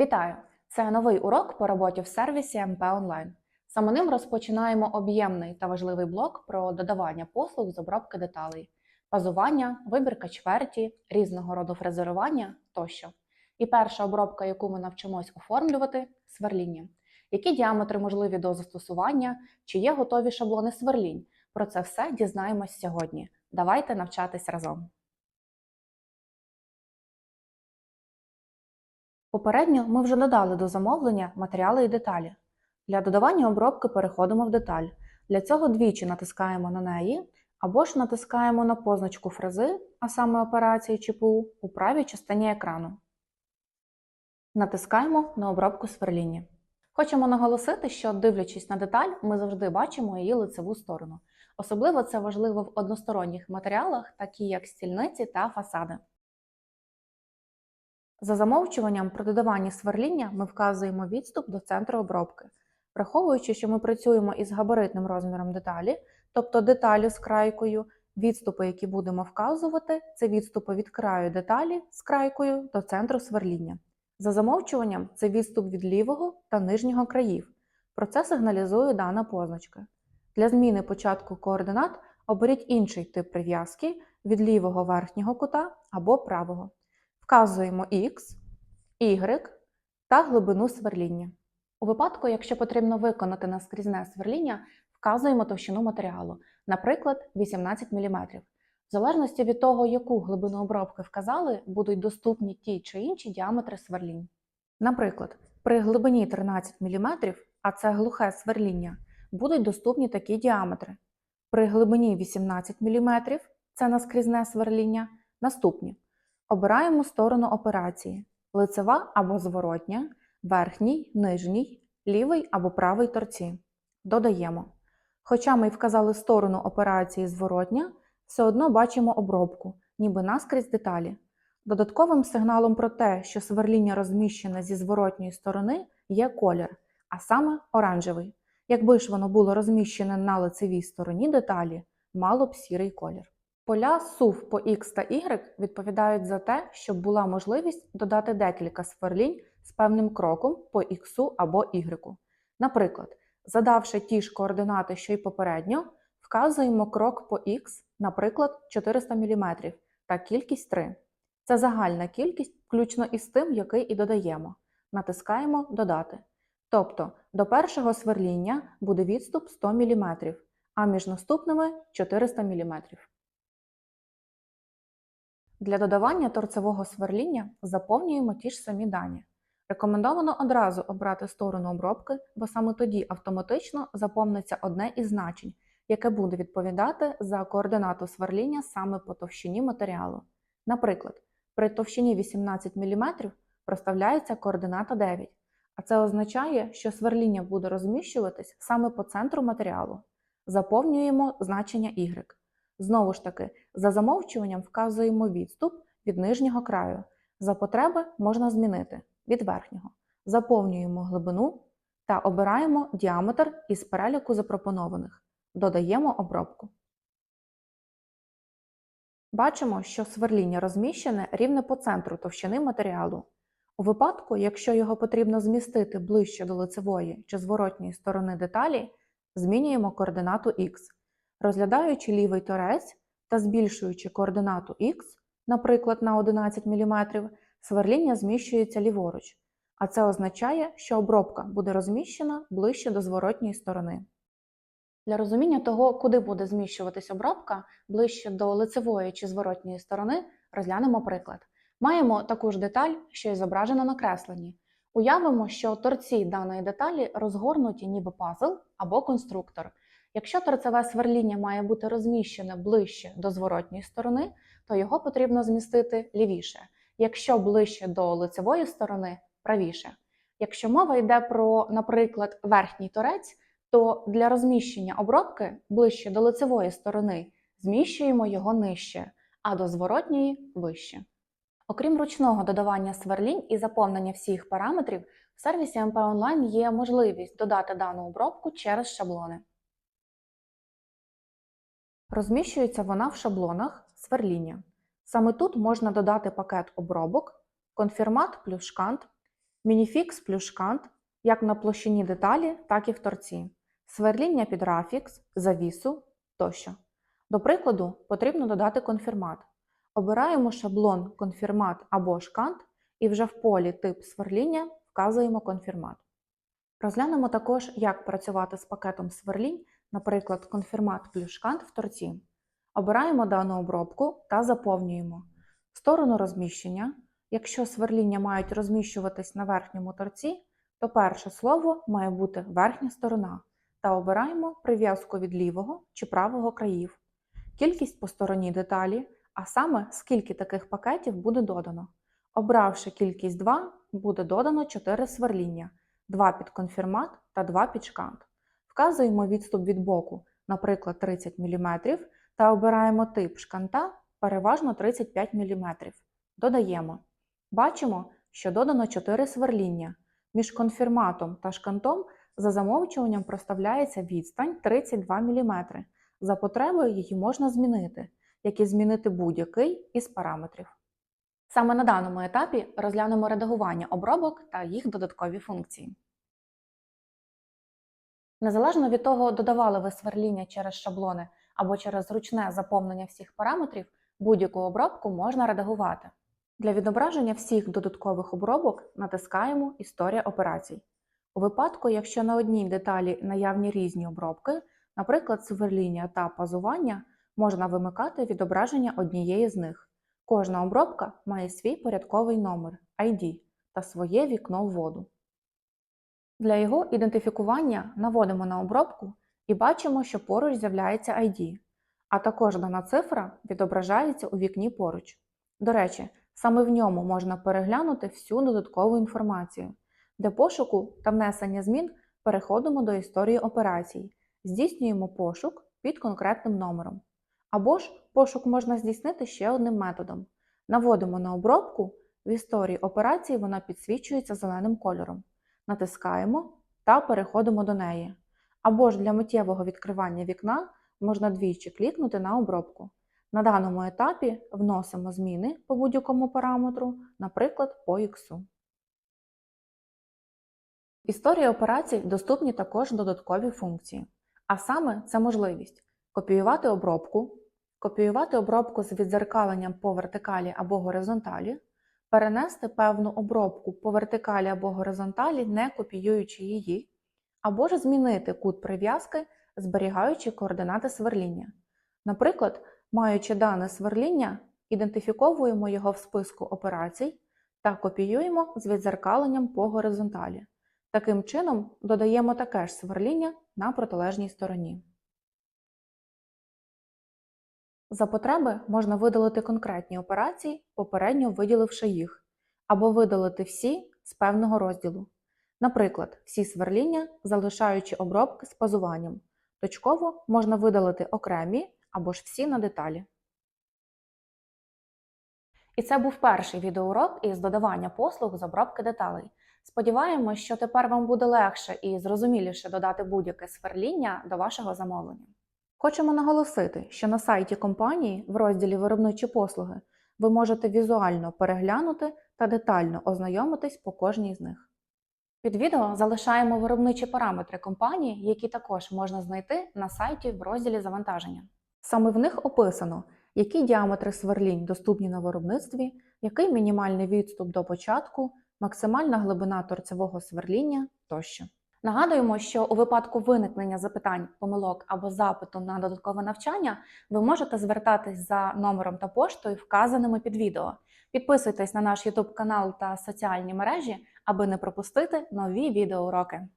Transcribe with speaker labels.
Speaker 1: Вітаю! Це новий урок по роботі в сервісі МП Онлайн. Саме ним розпочинаємо об'ємний та важливий блок про додавання послуг з обробки деталей, базування, вибірка чверті, різного роду фрезерування тощо. І перша обробка, яку ми навчимось оформлювати сверління. Які діаметри можливі до застосування, чи є готові шаблони сверлінь? Про це все дізнаємось сьогодні. Давайте навчатись разом. Попередньо ми вже додали до замовлення матеріали і деталі. Для додавання обробки переходимо в деталь. Для цього двічі натискаємо на неї або ж натискаємо на позначку фрези, а саме операції ЧПУ, у правій частині екрану. Натискаємо на обробку сверління. Хочемо наголосити, що дивлячись на деталь, ми завжди бачимо її лицеву сторону. Особливо це важливо в односторонніх матеріалах, такі як стільниці та фасади. За замовчуванням при додаванні сверління ми вказуємо відступ до центру обробки. Враховуючи, що ми працюємо із габаритним розміром деталі, тобто деталі з крайкою, відступи, які будемо вказувати, це відступи від краю деталі з крайкою до центру сверління. За замовчуванням це відступ від лівого та нижнього країв. Про це сигналізує дана позначка. Для зміни початку координат оберіть інший тип прив'язки від лівого верхнього кута або правого. Вказуємо X, Y та глибину сверління. У випадку, якщо потрібно виконати наскрізне сверління, вказуємо товщину матеріалу, наприклад, 18 мм. В залежності від того, яку глибину обробки вказали, будуть доступні ті чи інші діаметри сверлінь. Наприклад, при глибині 13 мм, а це глухе сверління, будуть доступні такі діаметри. При глибині 18 мм, це наскрізне сверління, наступні. Обираємо сторону операції: лицева або зворотня, верхній, нижній, лівий або правий торці. Додаємо. Хоча ми й вказали сторону операції зворотня, все одно бачимо обробку, ніби наскрізь деталі. Додатковим сигналом про те, що сверління розміщене зі зворотньої сторони, є колір, а саме оранжевий. Якби ж воно було розміщене на лицевій стороні деталі, мало б сірий колір. Поля SUV по X та Y відповідають за те, щоб була можливість додати декілька сверлінь з певним кроком по X або Y. Наприклад, задавши ті ж координати, що й попередньо, вказуємо крок по X, наприклад, 400 мм та кількість 3. Це загальна кількість, включно із тим, який і додаємо. Натискаємо Додати. Тобто до першого сверління буде відступ 100 мм, а між наступними 400 мм. Для додавання торцевого сверління заповнюємо ті ж самі дані. Рекомендовано одразу обрати сторону обробки, бо саме тоді автоматично заповниться одне із значень, яке буде відповідати за координату сверління саме по товщині матеріалу. Наприклад, при товщині 18 мм проставляється координата 9, а це означає, що сверління буде розміщуватись саме по центру матеріалу. Заповнюємо значення Y. Знову ж таки, за замовчуванням вказуємо відступ від нижнього краю. За потреби можна змінити від верхнього. Заповнюємо глибину та обираємо діаметр із переліку запропонованих. Додаємо обробку. Бачимо, що сверління розміщене рівне по центру товщини матеріалу. У випадку, якщо його потрібно змістити ближче до лицевої чи зворотньої сторони деталі, змінюємо координату X. Розглядаючи лівий торець та збільшуючи координату X, наприклад, на 11 мм, сверління зміщується ліворуч, а це означає, що обробка буде розміщена ближче до зворотньої сторони. Для розуміння того, куди буде зміщуватись обробка ближче до лицевої чи зворотньої сторони, розглянемо приклад. Маємо таку ж деталь, що й зображена на кресленні. Уявимо, що торці даної деталі розгорнуті ніби пазл або конструктор. Якщо торцеве сверління має бути розміщене ближче до зворотньої сторони, то його потрібно змістити лівіше. Якщо ближче до лицевої сторони правіше. Якщо мова йде про, наприклад, верхній торець, то для розміщення обробки ближче до лицевої сторони зміщуємо його нижче, а до зворотньої вище. Окрім ручного додавання сверлінь і заповнення всіх параметрів, в сервісі MP Online є можливість додати дану обробку через шаблони. Розміщується вона в шаблонах сверління. Саме тут можна додати пакет обробок, конфірмат плюс шкант, мініфікс плюс шкант як на площині деталі, так і в торці, сверління під рафікс, завісу тощо. До прикладу, потрібно додати конфірмат. Обираємо шаблон конфірмат або шкант і вже в полі тип сверління вказуємо конфірмат. Розглянемо також, як працювати з пакетом сверлінь, наприклад, конфірмат плюс шкант в торці. Обираємо дану обробку та заповнюємо сторону розміщення. Якщо сверління мають розміщуватись на верхньому торці, то перше слово має бути верхня сторона та обираємо прив'язку від лівого чи правого країв, кількість по стороні деталі, а саме скільки таких пакетів буде додано. Обравши кількість 2, буде додано 4 сверління, 2 під конфірмат та 2 під шкант. Вказуємо відступ від боку, наприклад, 30 мм, та обираємо тип шканта переважно 35 мм. Додаємо. Бачимо, що додано 4 сверління. Між конфірматом та шкантом за замовчуванням проставляється відстань 32 мм. За потребою її можна змінити, як і змінити будь-який із параметрів. Саме на даному етапі розглянемо редагування обробок та їх додаткові функції. Незалежно від того, додавали ви сверління через шаблони або через зручне заповнення всіх параметрів, будь-яку обробку можна редагувати. Для відображення всіх додаткових обробок натискаємо Історія операцій. У випадку, якщо на одній деталі наявні різні обробки, наприклад, сверління та пазування, можна вимикати відображення однієї з них. Кожна обробка має свій порядковий номер ID та своє вікно вводу. Для його ідентифікування наводимо на обробку і бачимо, що поруч з'являється ID, а також дана цифра відображається у вікні поруч. До речі, саме в ньому можна переглянути всю додаткову інформацію. Для пошуку та внесення змін переходимо до історії операцій, здійснюємо пошук під конкретним номером. Або ж пошук можна здійснити ще одним методом. Наводимо на обробку, в історії операції вона підсвічується зеленим кольором. Натискаємо та переходимо до неї. Або ж для миттєвого відкривання вікна можна двічі клікнути на обробку. На даному етапі вносимо зміни по будь-якому параметру, наприклад, по X. В історії операцій доступні також додаткові функції. А саме це можливість копіювати обробку, копіювати обробку з відзеркаленням по вертикалі або горизонталі, перенести певну обробку по вертикалі або горизонталі, не копіюючи її, або ж змінити кут прив'язки, зберігаючи координати сверління. Наприклад, маючи дане сверління, ідентифіковуємо його в списку операцій та копіюємо з відзеркаленням по горизонталі. Таким чином додаємо таке ж сверління на протилежній стороні. За потреби можна видалити конкретні операції, попередньо виділивши їх, або видалити всі з певного розділу. Наприклад, всі сверління, залишаючи обробки з пазуванням. Точково можна видалити окремі або ж всі на деталі. І це був перший відеоурок із додавання послуг з обробки деталей. Сподіваємось, що тепер вам буде легше і зрозуміліше додати будь-яке сверління до вашого замовлення. Хочемо наголосити, що на сайті компанії в розділі Виробничі послуги ви можете візуально переглянути та детально ознайомитись по кожній з них. Під відео залишаємо виробничі параметри компанії, які також можна знайти на сайті в розділі завантаження. Саме в них описано, які діаметри сверлінь доступні на виробництві, який мінімальний відступ до початку, максимальна глибина торцевого сверління тощо. Нагадуємо, що у випадку виникнення запитань, помилок або запиту на додаткове навчання ви можете звертатись за номером та поштою, вказаними під відео. Підписуйтесь на наш YouTube канал та соціальні мережі, аби не пропустити нові відеоуроки.